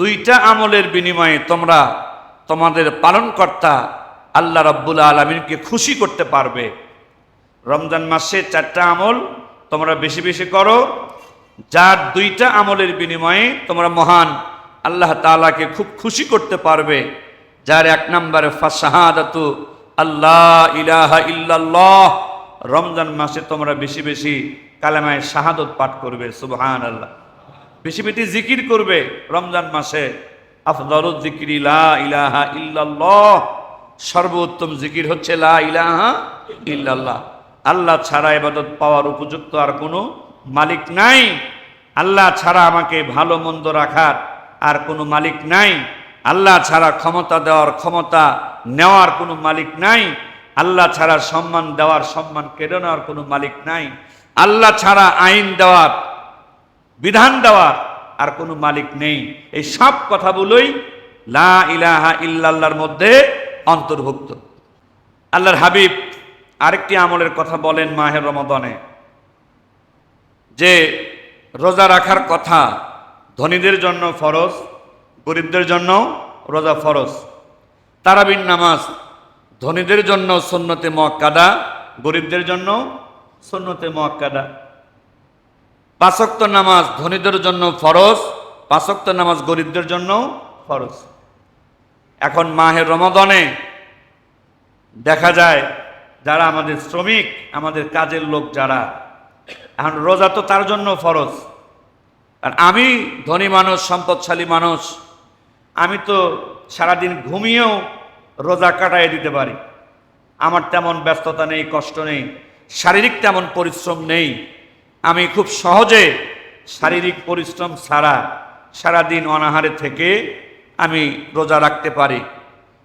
দুইটা আমলের বিনিময়ে তোমরা তোমাদের পালনকর্তা আল্লাহ রাব্বুল আলমিনকে খুশি করতে পারবে। রমজান মাসে চারটা আমল তোমরা বেশি বেশি করো, যার দুইটা আমলের বিনিময়ে তোমরা মহান আল্লাহ তাআলাকে খুব খুশি করতে পারবে, যার এক নম্বরে ফাশাহাদাতু আল্লাহ ইলাহা ইল্লাল্লাহ। রমজান মাসে তোমরা বেশি বেশি কালেমায় শাহাদত পাঠ করবে সুবহান আল্লাহ বেশি বেশি জিকির করবে রমজান মাসে। আফদলুজ জিকির ইলাহা ইল্লাল্লাহ। সর্বোত্তম জিকির হচ্ছে লা ইলাহা ইল্লাল্লাহ। আল্লাহ ছাড়া এবাদত পাওয়ার উপযুক্ত আর কোনো মালিক নাই। আল্লাহ ছাড়া আমাকে ভালো মন্দ রাখার আর কোনো মালিক নাই। আল্লাহ ছাড়া ক্ষমতা দেওয়ার ক্ষমতা নেওয়ার কোনো মালিক নাই। আল্লাহ ছাড়া সম্মান দেওয়ার সম্মান কেড়ে নেওয়ার কোনো মালিক নাই। আল্লাহ ছাড়া আইন দেওয়ার বিধান দেওয়ার আর কোনো মালিক নেই। এই সব কথাগুলোই লা ইলাহা ইল্লাল্লাহর মধ্যে অন্তর্ভুক্ত। আল্লাহর হাবিব আরেকটি আমলের কথা বলেন মাহের রমদনে, যে রোজা রাখার কথা ধনীদের জন্য ফরজ, গরিবদের জন্য রোজা ফরজ। তারাবিন নামাজ ধনীদের জন্য সন্নতে মক্কাদা গরিবদের জন্য সন্নতে মক্কাদা পাঁচক্ত নামাজ ধনীদের জন্য ফরজ, পাঁচক্ত নামাজ গরিবদের জন্য ফরজ। এখন মাহের রমাদনে দেখা যায় যারা আমাদের শ্রমিক, আমাদের কাজের লোক যারা, এখন রোজা তো তার জন্য ফরজ। আর আমি ধনী মানুষ, সম্পদশালী মানুষ, আমি তো সারাদিন ঘুমিয়েও রোজা কাটাই দিতে পারি। আমার তেমন ব্যস্ততা নেই, কষ্ট নেই, শারীরিক তেমন পরিশ্রম নেই। আমি খুব সহজে শারীরিক পরিশ্রম ছাড়া সারাদিন অনাহারে থেকে আমি রোজা রাখতে পারি।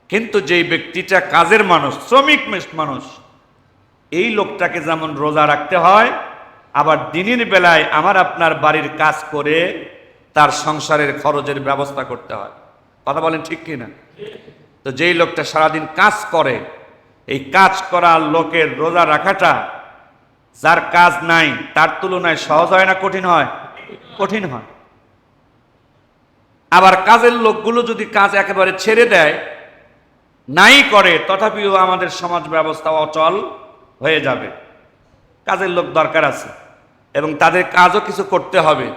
কিন্তু যেই ব্যক্তিটা কাজের মানুষ, শ্রমিক মানুষ, এই লোকটাকে যেমন রোজা রাখতে হয়, আবার দিনের বেলায় আমার আপনার বাড়ির কাজ করে তার সংসারের খরচের ব্যবস্থা করতে হয়। কথা বলেন ঠিক কিনা তো যেই লোকটা সারাদিন কাজ করে, এই কাজ করা লোকের রোজা রাখাটা যার কাজ নাই, তার তুলনায় সহজ হয় না, কঠিন হয়? কঠিন হয়। আবার কাজের লোকগুলো যদি কাজ একেবারে ছেড়ে দেয়, নাই করে, তথাপিও আমাদের সমাজ ব্যবস্থা অচল হয়ে যাবে। কাজের লোক দরকার আছে, এবং তাদের কাজও কিছু করতে হবে।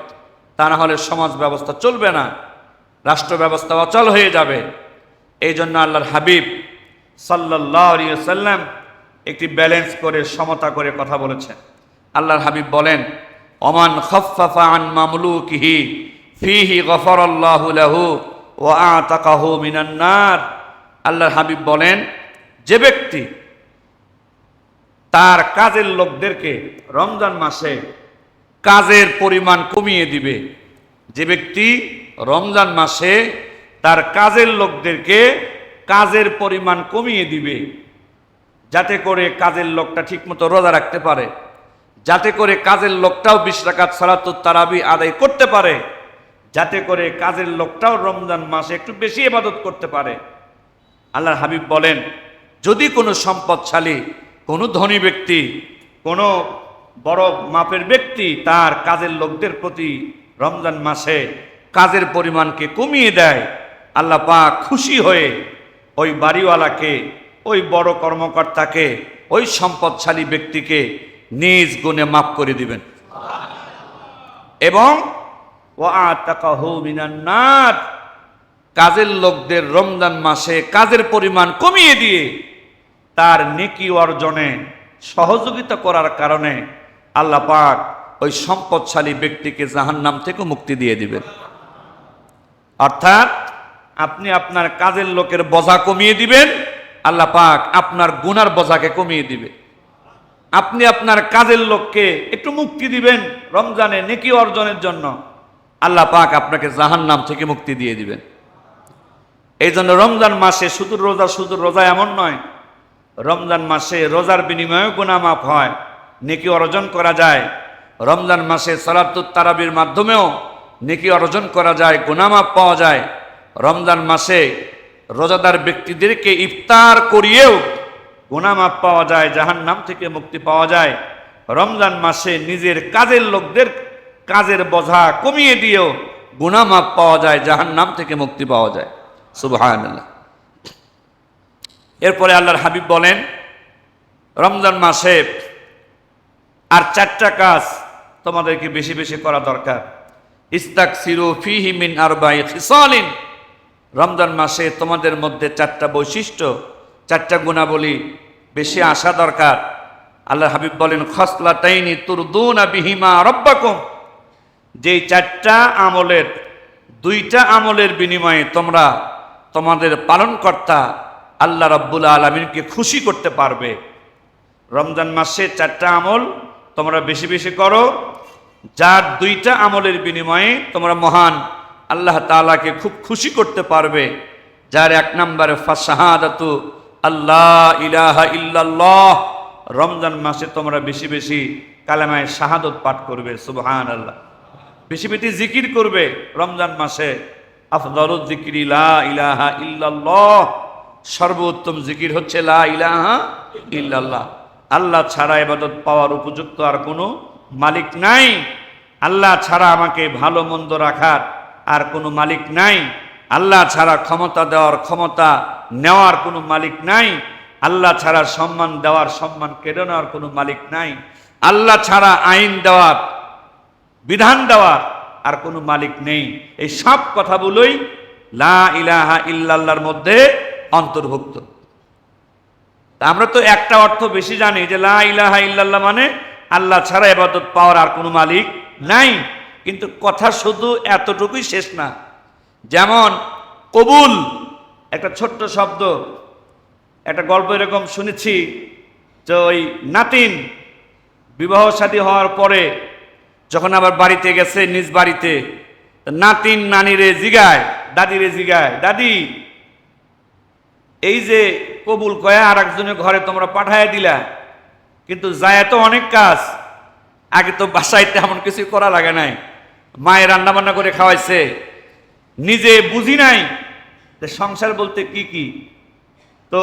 তা না হলে সমাজ ব্যবস্থা চলবে না, রাষ্ট্র ব্যবস্থা অচল হয়ে যাবে। এই জন্য আল্লাহর হাবিব সাল্লাহ সাল্লাম একটি ব্যালেন্স করে, সমতা করে কথা বলেছেন। আল্লাহর হাবিব বলেন অমান খফাফা আন মামলুকিহি, ফিহি গফরাল্লাহু লাহু ওয়া আতাকাহু মিনান নার। আল্লাহর হাবিব বলেন, যে ব্যক্তি তার কাজের লোকদেরকে রমজান মাসে কাজের পরিমাণ কমিয়ে দিবে, যে ব্যক্তি রমজান মাসে তার কাজের লোকদেরকে কাজের পরিমাণ কমিয়ে দিবে যাতে করে কাজের লোকটা ঠিকমতো রোজা রাখতে পারে, যাতে করে কাজের লোকটাও বিশ রাকাত সালাতুত তারাবি আদায় করতে পারে, যাতে করে কাজের লোকটাও রমজান মাসে একটু বেশি ইবাদত করতে পারে। আল্লাহর হাবিব বলেন, যদি কোনো সম্পদশালী, কোনো ধনী ব্যক্তি, কোনো বড় মাপের ব্যক্তি তার কাজের লোকদের প্রতি রমজান মাসে কাজের পরিমাণকে কমিয়ে দেয়, আল্লাহ পাক খুশি হয়ে ওই বাড়িওয়ালাকে ওই বড় কর্মকর্তাকে, ওই সম্পদশালী ব্যক্তিকে নিজ গুণে মাফ করে দিবেন। এবং ও আতাকাহু মিনান নার, কাজের লোকদের রমজান মাসে কাজের পরিমাণ কমিয়ে দিয়ে তার নেকি অর্জনে সহযোগিতা করার কারণে আল্লাহ পাক ওই সম্পদশালী ব্যক্তিকে জাহান্নাম থেকে মুক্তি দিয়ে দিবেন। অর্থাৎ আপনি আপনার কাজের লোকের বোঝা কমিয়ে দিবেন আল্লাহ পাক আপনার গুনার বোঝাকে কমিয়ে দিবে। আপনি আপনার কাজের লোককে একটু মুক্তি দিবেন রমজানে নেকি অর্জনের জন্য। আল্লাহ পাক আপনাকে জাহান্নাম থেকে মুক্তি দিয়ে দিবেন। এই জন্য রমজান মাসে শুধু রোজা শুধু রোজা এমন নয়, রমজান মাসে রোজার বিনিময়েও গুনামাপ হয়, নেকি অর্জন করা যায়। রমজান মাসে সলাতুত তারাবির মাধ্যমেও নেকি অর্জন করা যায় গুনামাপ পাওয়া যায়। রমজান মাসে রোজাদার ব্যক্তিদেরকে ইফতার করিয়েও গুনামাপ পাওয়া যায় জাহান নাম থেকে মুক্তি পাওয়া যায়। রমজান মাসে নিজের কাজের লোকদের কাজের বোঝা কমিয়ে দিয়েও গুনামাপ পাওয়া যায় জাহান নাম থেকে মুক্তি পাওয়া যায়। সুবাহান্লাহ এরপরে আল্লাহর হাবিব বলেন, রমজান মাসে আর চারটা কাজ তোমাদেরকে বেশি বেশি করা দরকার। ইস্তাক সিরু ফিহি মিন আরবাই খিসালিন। রমজান মাসে তোমাদের মধ্যে চারটা বৈশিষ্ট্য, চারটা গুণাবলী বেশি আসা দরকার। আল্লাহ হাবিব বলেন খসলা তাইনি তুরদুনা বিহিমা রব্বাকুম। যেই চারটা আমলের, দুইটা আমলের বিনিময়ে তোমরা তোমাদের পালনকর্তা আল্লাহ রব্বুল আলমিনকে খুশি করতে পারবে। রমজান মাসে চারটা আমল তোমরা বেশি বেশি করো, যার দুইটা আমলের বিনিময়ে তোমরা মহান আল্লাহ তালাকে খুব খুশি করতে পারবে, যার এক নম্বরে ফাশাহাদাতু আল্লাহ ইলাহা ইল্লাল্লাহ, রমজান মাসে তোমরা বেশি বেশি কালেমায় শাহাদত পাঠ করবে সুবহান আল্লাহ বেশি বেশি জিকির করবে রমজান মাসে। আফদলুদ জিকিরি লা ইলাহা ইল্লাল্লাহ, সর্বোত্তম জিকির হচ্ছে লা ইলাহা ইল্লাল্লাহ। আল্লাহ ছাড়া ইবাদত পাওয়ার উপযুক্ত আর কোনো মালিক নাই। আল্লাহ ছাড়া আমাকে ভালো মন্দ রাখার আর কোনো মালিক নাই। আল্লাহ ছাড়া ক্ষমতা দেওয়ার ক্ষমতা নেওয়ার কোনো মালিক নাই। আল্লাহ ছাড়া সম্মান দেওয়ার সম্মান কেড়ে নেওয়ার কোনো মালিক নাই। আল্লাহ ছাড়া আইন দেওয়ার, বিধান দেওয়ার আর কোনো মালিক নেই। এই সব কথাগুলোই লা ইলাহা ইল্লাল্লাহর মধ্যে অন্তর্ভুক্ত। আমরা তো একটা অর্থ বেশি জানি যে লা ইলাহা ইল্লাল্লাহ মানে আল্লাহ ছাড়া এবাদত পাওয়ার আর কোনো মালিক নাই। কিন্তু কথা শুধু এতটুকুই শেষ না। যেমন কবুল, একটা ছোট্ট শব্দ, একটা গল্প এরকম শুনেছি যে ওই নাতিন বিবাহ শাদী হওয়ার পরে যখন আবার বাড়িতে গেছে নিজ বাড়িতে নাতিন নানিরে জিগায়, দাদিরে জিগায়, দাদি, এই যে কবুল কয়া আর একজনের ঘরে তোমরা পাঠায় দিলা, কিন্তু যায় তো অনেক কাজ, আগে তো বাসায় তেমন কিছু করা লাগে নাই। মায়ের রান্না বান্না করে খাওয়াইছে। নিজে বুঝি নাই যে সংসার বলতে কি কি। তো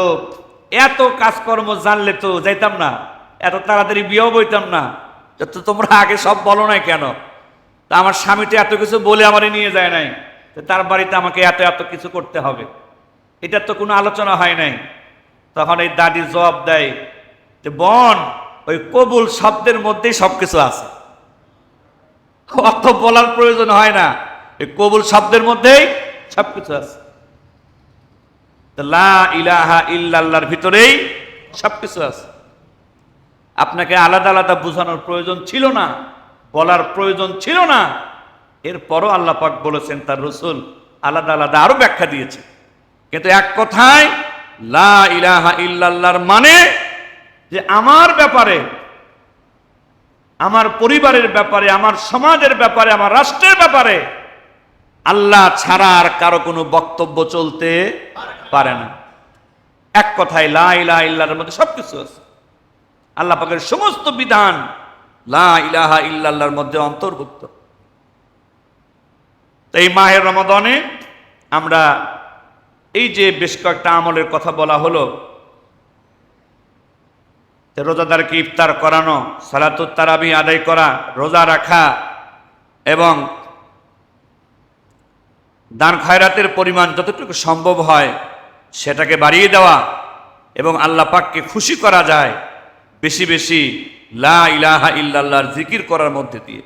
এত কাজকর্ম জানলে তো যাইতাম না, এত তাড়াতাড়ি বিয়েও বইতাম না। তো তোমরা আগে সব বলো নাই কেন? তা আমার স্বামী তো এত কিছু বলে আমারে নিয়ে যায় নাই তার বাড়িতে আমাকে এত এত কিছু করতে হবে। এটার তো কোনো আলোচনা হয় নাই। তখন এই দাদি জবাব দেয় বোন, ওই কবুল শব্দের মধ্যেই সব কিছু আছে। অর্থ বলার প্রয়োজন হয় না। এই কবুল শব্দের মধ্যেই সব কিছু আছে লা ইলাহা ইল্লাল্লাহর ভিতরেই সব কিছু আছে। আপনাকে আলাদা আলাদা বোঝানোর প্রয়োজন ছিল না, বলার প্রয়োজন ছিল না। এরপরও আল্লাহ পাক বলেছেন, তার রসুল আলাদা আলাদা আরও ব্যাখ্যা দিয়েছে। কিন্তু এক কথায়, লা ইলাহা ইল্লাল্লাহর মানে যে আমার ব্যাপারে আমার পরিবারের ব্যাপারে, আমার সমাজের ব্যাপারে, আমার রাষ্ট্রের ব্যাপারে আল্লাহ ছাড়া আর কারও কোনো বক্তব্য চলতে পারে না। এক কথায় লা ইলাহা ইল্লাহর মধ্যে সবকিছু আছে। আল্লাহ পাকের সমস্ত বিধান লা ইলাহা ইল্লাল্লাহর মধ্যে অন্তর্ভুক্ত। এই মাহের রমাদনে আমরা এই যে বেশ কয়েকটা আমলের কথা বলা হলো রোজাদারকে ইফতার করানো, সালাতুত তারাবি আদায় করা, রোজা রাখা এবং দান খয়রাতের পরিমাণ যতটুকু সম্ভব হয় সেটাকে বাড়িয়ে দেওয়া এবং আল্লাহ পাককে খুশি করা যায়, বেশি বেশি লা ইলাহা ইল্লাল্লাহর জিকির করার মধ্যে দিয়ে।